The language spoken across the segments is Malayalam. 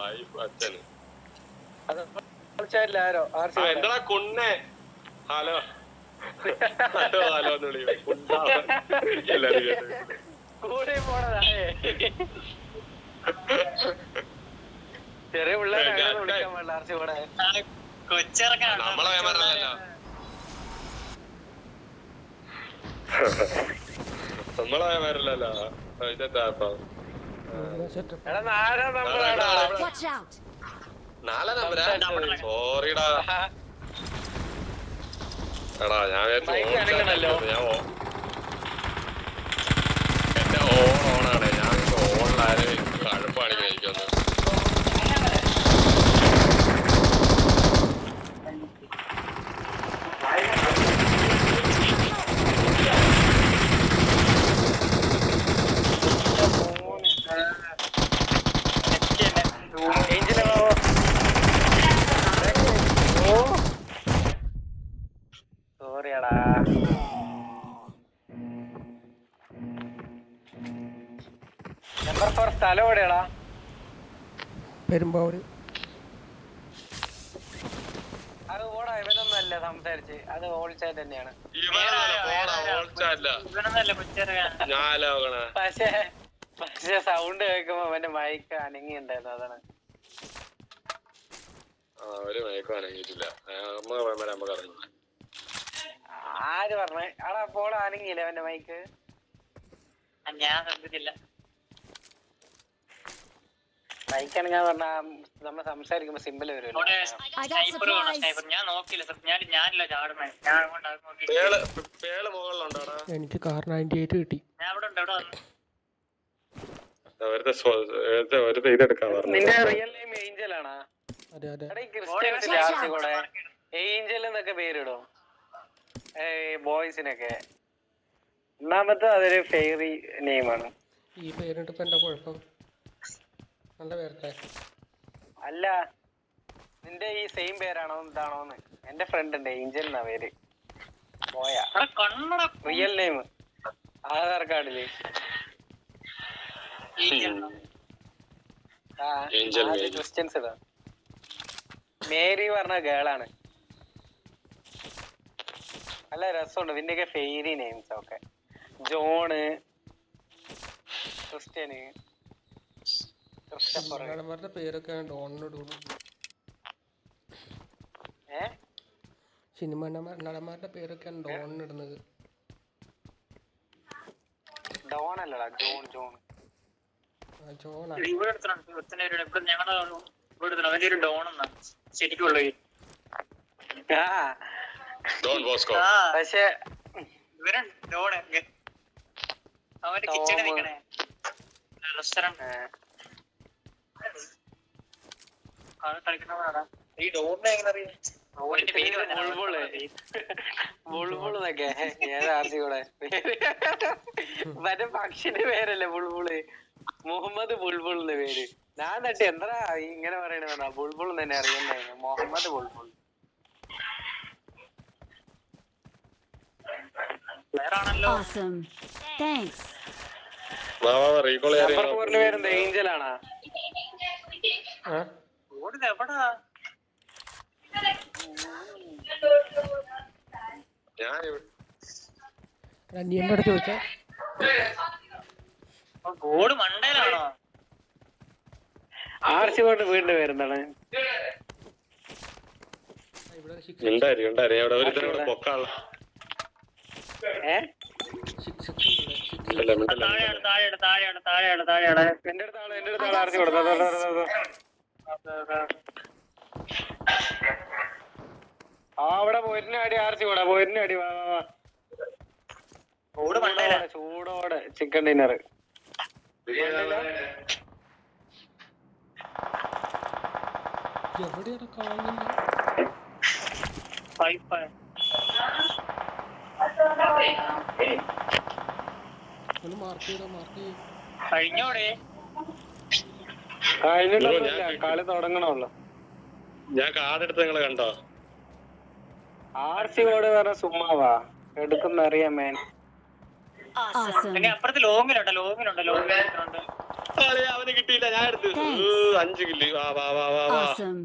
ബൈ അച്ഛന് എന്താ കുണ്ണേ? ഹലോ. ഹലോ ഹലോ എന്ന് വിളി കുണ്ടാ. എല്ലാരും കേട്ടു കൂടെ പോണതായേ ചെറിയ പിള്ളേരെ വിളിക്കാൻ പാടില്ല ആർസി കൂടെ. കൊച്ചിറക്കാൻ നമ്മളെ വേമറല്ലോ നമ്മളെ വേമറല്ലോ ഇതെന്താ സോറിടാ എടാ ഞാൻ. ഞാൻ സ്ഥലം എവിടെയാടാ? പെരുമ്പാവൂര് അത് ഓടാ ഇവനൊന്നല്ല സംസാരിച്ച്. അത് ഓൾച്ചാറ്റ് തന്നെയാണ്. പക്ഷേ പക്ഷെ സൗണ്ട് കേൾക്കുമ്പോ അവന്റെ മൈക്ക് അനങ്ങി ഉണ്ടായിരുന്നു അതാണ് ഒരു മയക്കും അനങ്ങിയിട്ടില്ല. അമ്മ പറയുമ്പോ നമുക്ക് അറിയില്ല ആര് പറഞ്ഞേ? ആടാ അപ്പോൾ അനങ്ങിയില്ല അവന്റെ മൈക്ക് ഞാൻ ശ്രദ്ധിച്ചില്ല പറഞ്ഞാ നമ്മൾ സംസാരിക്കുമ്പോ സിമ്പിൾ വരുമല്ലോ. ഞാൻ. ഞാൻ ഞാനില്ല ചാടുന്നേ. ഞാൻ അങ്ങോട്ട് എനിക്ക് കാർ നയന്റി എയ്റ്റ് കിട്ടി. ഞാൻ ഇവിടെ ഉണ്ട് ഇവിടെ വന്നു. വെറുതെ സ്വ- വെറുതെ വെറുതെ ഇതെടുക്കാൻ പറഞ്ഞു. നിന്റെ റിയൽ നെയിം ഏഞ്ചൽ ആണാ? അതെ അതെ. എടാ ഈ ക്രിസ്ത്യൻസിലെ ആർസി കൂടെ ഏഞ്ചൽ എന്നൊക്കെ പേരിടും. ഏയ് ബോയ്സിനൊക്കെ ഒന്നാമത്തെ അതൊരു ഫെയറി നെയിമാണ് ഈ പേരിട്ട് ഇപ്പൊ എന്താ കുഴപ്പം? നല്ല പേരല്ലേ അല്ല നിന്റെ ഈ സെയിം പേരാണോ എന്താണോന്ന് എന്റെ ഫ്രണ്ട് ഉണ്ട് ഏഞ്ചൽ എന്നാ പേര്. പോയ. റിയൽ നെയിം ആധാർ കാർഡിൽ. ക്രിസ്ത്യൻസ് ഇതാ മേരി പറഞ്ഞ ഗേളാണ് നല്ല രസമുണ്ട് ഇതിന്റെയൊക്കെ ഫെയിരി നെയിംസ് നടന്മാരുടെ പേരൊക്കെ ഡോണിനിടുള്ളൂ ഏ? സിനിമ നടന്മാ- നടന്മാരുടെ പേരൊക്കെയാണ് ഡോണിനിടുന്നത് ഡോൺ അല്ലടാ ജോൺ ജോൺ. ഇവിടെ ഇവിടെ ഞങ്ങളുടെ ഇവിടെ അവന്റെ ഒരു ഡോൺ എന്നാ ശരിക്കുള്ള പക്ഷെ ഇവരും ഡോൺ അവന്റെ. കിച്ചണിൽ നിക്കണേ. റെസ്റ്റോറന്റ് ഈ എങ്ങനെ അറിയാം? പേര് ബുൾബുൾ കൂടെ മറ്റേ പക്ഷിന്റെ പേരല്ലേ ബുൾബുൾ മുഹമ്മദ് ബുൾബുൾ എന്ന പേര്. ഞാൻ എന്നിട്ട് എന്താ ഇങ്ങനെ പറയണെന്നാ ബുൾബുൾ തന്നെ അറിയുന്നേ. മുഹമ്മദ് ബുൾബുൾ ആണല്ലോ Awesome. Thanks. നമ്പർ പേരെന്താ? ഏഞ്ചൽ ആണാ ആ ഓടുന്നത് എവിടാ ഞാൻ ഇവിടെ- അനിയന്റെ അടുത്ത് ചോദിച്ചാ ബോർഡ് മണ്ടയിലാണോ ആർസി കൊണ്ട് വീടിന്റെ പേരെന്താണ് ഉണ്ടായിരിക്കും ഉണ്ടായിരിക്കും അവിടെ ഒരു ഇവിടെ പൊക്കാള. താഴെയാണ് താഴെയാണ് താഴെയാണ് താഴെയാണ് താഴെയാണ്. എന്റെ അടുത്താണ് എന്റെ അടുത്താണ് ആർസി കൊടുത്തു ആ അവിടെ പോരിന്റെ അടി ആർസി കൂടാ? പോരിന്റെ അടി വാ വാ വാ. ചൂടോടെ ചിക്കൻ ഡിന്നർ എവിടെയാണ് ഒന്ന് മാർക്ക് ചെയ്തോ മാർക്ക് ചെയ്യോ. കഴിഞ്ഞോടെ? കളി തുടങ്ങണല്ലോ ഞാൻ കാർഡ് എടുത്ത് നിങ്ങൾ കണ്ടോ? ആർ സി കോഡ് പറഞ്ഞ സുമ്മാവാ എടുക്കുന്ന അറിയാം മേൻ. Awesome. പിന്നെ അപ്പുറത്ത് ലോങ്ങിലുണ്ട് ലോങ്ങിലുണ്ട് ലോങ്ങിലുണ്ട്. അവന് കിട്ടിയില്ല ഞാൻ എടുത്തു. അഞ്ച് കില്ല് വാ വാ വാ വാ വാ. Awesome.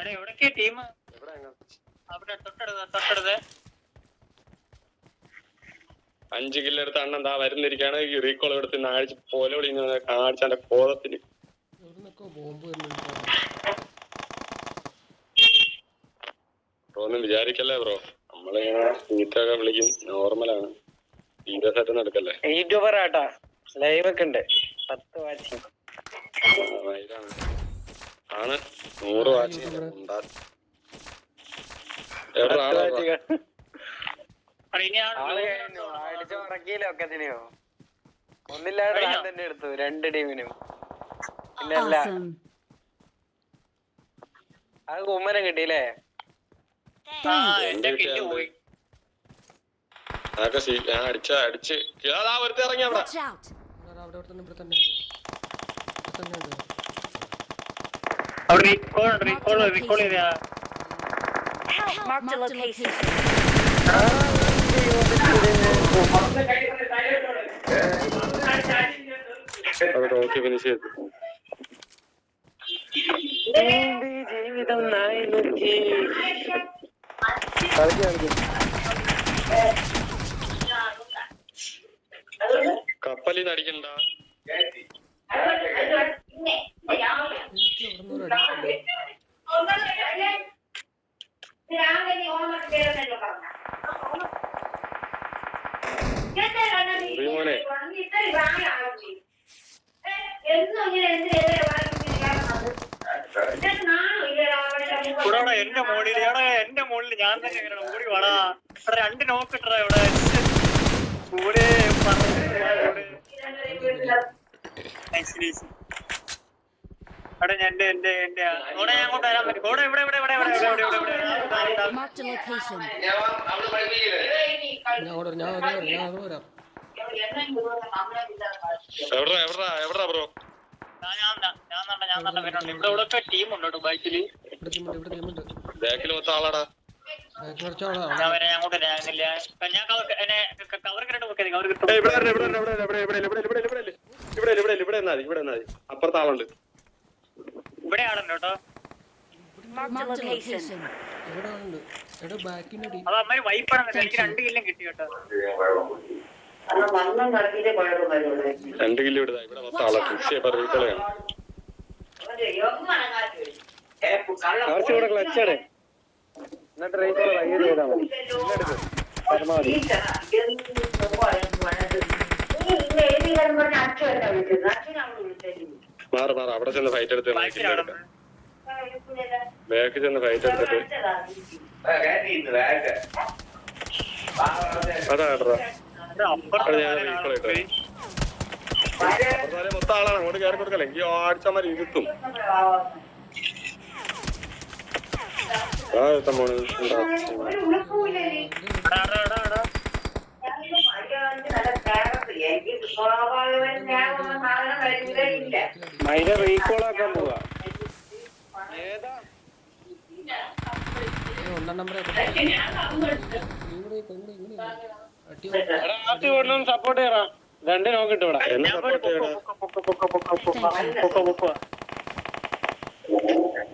അരെ എവിടൊക്കെ ടീം? അവിടെ തൊട്ടടുത്ത് തൊട്ടടുത്ത്. അഞ്ച് കില്ല് എടുത്ത അണ്ണൻ താ വരുന്നിരിക്കാണ് ഈ റീകോൾ എടുത്ത് ആഴ്ച പോലെ വിളിക്കുന്ന. കാണിച്ച എന്റെ കോപത്തിന്. ബ്രോ ഒന്നും വിചാരിക്കല്ലേ ബ്രോ? നമ്മളിങ്ങനെ ചീത്തൊക്കെ വിളിക്കും. നോർമലാണ് സീരിയസ് ആയിട്ട് നടക്കല്ലേ യൂട്യൂബർ ആട്ടാ. ലൈവ് ഒക്കെ ഉണ്ട്. പത്ത് വാച്ച്. ആണ്. നൂറ് വാച്ച് ഉണ്ടാ ഒന്നില്ലാതെ ഞാൻ തന്നെ എടുത്തു രണ്ട് ടീമിനും. പിന്നല്ല അത് കുമ്മനം കിട്ടിയില്ലേ? അതൊക്കെ ഞാൻ അടിച്ച അടിച്ച്. അതാ വെറുതെ ഇറങ്ങി അവിടെ. അവിടെ റീകോൾ റീകോൾ റീകോൾ ചെയ്താ Mark the location. അവിടെ ഓക്കെ ഫിനിഷ് ചെയ്തു ജീവിതം നായി നോക്കി കപ്പലിൽ അടിക്കണ്ട രാവിലെ ഓണം കേറുന്നല്ലോ എന്റെ മോളിൽ എന്റെ മോളിൽ ഞാൻ തന്നെ ഇങ്ങനെ ഓടി വാടാ. ഇവിടെ രണ്ട് നോക്ക് ഇട്ടടാ ഇവിടെ. കൂടെ പറഞ്ഞു എന്റെ എന്റെ എന്റെ അവിടെ ഞാൻ അങ്ങോട്ട് വരാൻ പറ്റും. ഇവിടെ ഇവിടെ ഇവിടെ ഇവിടെ ഇവിടെ ഇവിടെ ഇവിടെ. ഇവിടെ എവിടാ എവിടാ എവിടാ ബ്രോ ആളാടാ ഇവിടെ ഇവിടെ ഇവിടെ ഇവിടെ ഇവിടെ ഇവിടെ ഇവിടെ ഇവിടെ ഇവിടെ ഇവിടെ ഇവിടെ മതി ഇവിടെ ആളുണ്ട് കേട്ടോ അത് അമ്മ വൈപ്പാണ് രണ്ട് കിട്ടി കിലോ ഇവിടെ ഇവിടെ ക്ലച്ചാണ് എന്നിട്ട് റേറ്റ് വൈകി ചെയ്താൽ മതി പരമാവധി മാറ് മാറി അവിടെ ചെന്ന് ഫൈറ്റ് എടുത്ത് ബാക്ക് ചെന്ന് ഫൈറ്റ് എടുത്തിട്ട്. അതാ കേട്ടോ മൊത്തം ആളാണ്. അങ്ങോട്ട് കയറി കൊടുക്കല്ലേ? എങ്കിൽ അടിച്ചാൽ മതി ഇരുത്തും. ആ. മൈന റീകോൾ ആക്കാൻ പോവാ ഒന്നാം നമ്പർ സപ്പോർട്ട് ചെയ്യറാ രണ്ട് നോക്കിട്ട് ഇവിടെ.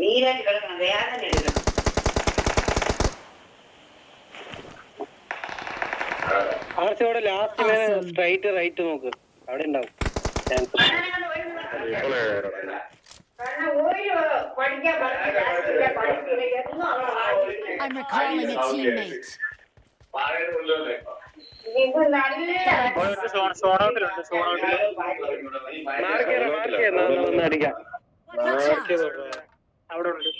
നീരാൻ കിടക്കണം വേദന ആർച്ച അവിടെ ലാസ്റ്റ് നേരെ സ്ട്രൈറ്റ് റൈറ്റ് നോക്ക്. അവിടെ ഉണ്ടാവും. I'm recalling a teammate. അവിടെ ഉണ്ട്.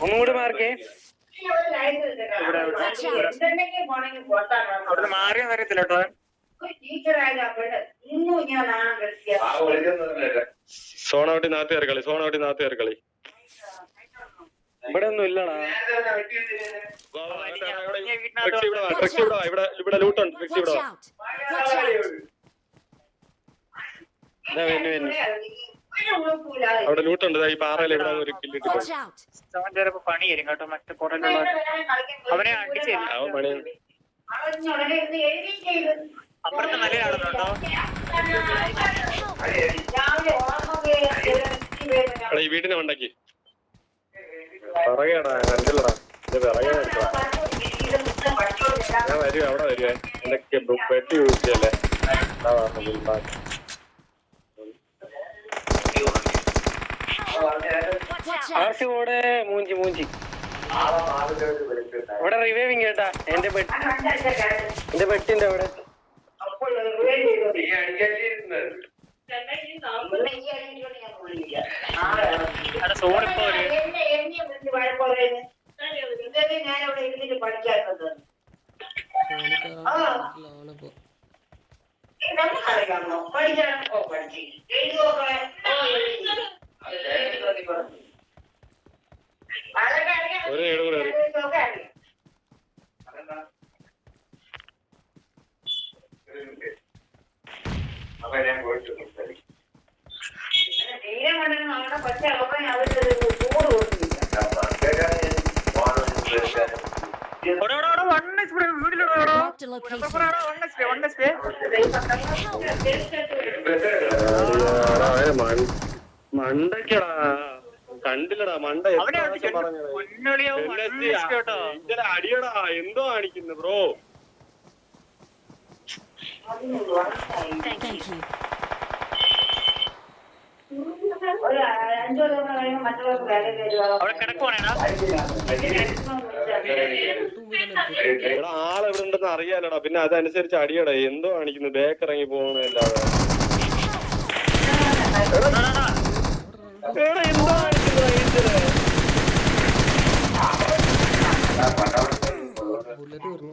ഒന്നുകൂടി മാറിക്കേ മാറിയ അറിയത്തില്ല കേട്ടോ സോണോട്ടി നാത്തുകാർ കളി സോണവട്ടി നാത്തുകാർ കളി ഇവിടെ ഒന്നും ഇല്ലടാ ഇവിടെ ഇവിടെ ലൂട്ടുണ്ട് ഫിക്സ് ഇവിടെ വാ out. ലൂട്ട് ഉണ്ട്. അവിടെ ഈ പാറയിൽ എവിടെ ഒരു കില്ല്! അവൻ ചിലപ്പോ പണി തരും കേട്ടോ. മറ്റേ പുറകിലുള്ള അവനെ അടിച്ച്. അവൻ പണി അവനുടനെ ഇരുന്ന് എഴുതി ചെയ്ത് അപ്പുറത്ത് ഓർമ്മ എടാ ഈ വീടിനെ ഉണ്ടാക്കി പറയടാ കണ്ടില്ലടാ. എന്റെ പിറകെ ഞാൻ വരുവേ. അവിടെ വരുവേ? എന്റെ പെട്ടി യൂസിയല്ലേ Watch out! ആർസി കൂടെ മൂഞ്ചി മൂഞ്ചി. ഇവിടെ റിവൈവിങ് കേട്ടാ. എന്റെ പെട്ടി എന്റെ പെട്ടിന്റെ അവിടെ. അപ്പോൾ റിവൈവ് ചെയ്തു? പിന്നെ ഈ അടിയിലോട്ട് ഞാൻ HP, one HP. മണ്ടക്കടാ കണ്ടില്ലടാ മണ്ട അടിയടാ? എന്തോ കാണിക്കുന്നു ബ്രോ? ഇവിടെ ആളെവിടെ ഉണ്ടെന്ന് അറിയാലടാ. പിന്നെ അതനുസരിച്ച് അടിയടാ. എന്തോ കാണിക്കുന്നു ബേക്ക് ഇറങ്ങി പോകണല്ലാതെ എടാ എന്തോ കാണിക്കുന്നു? ബുള്ളറ്റ് പറഞ്ഞു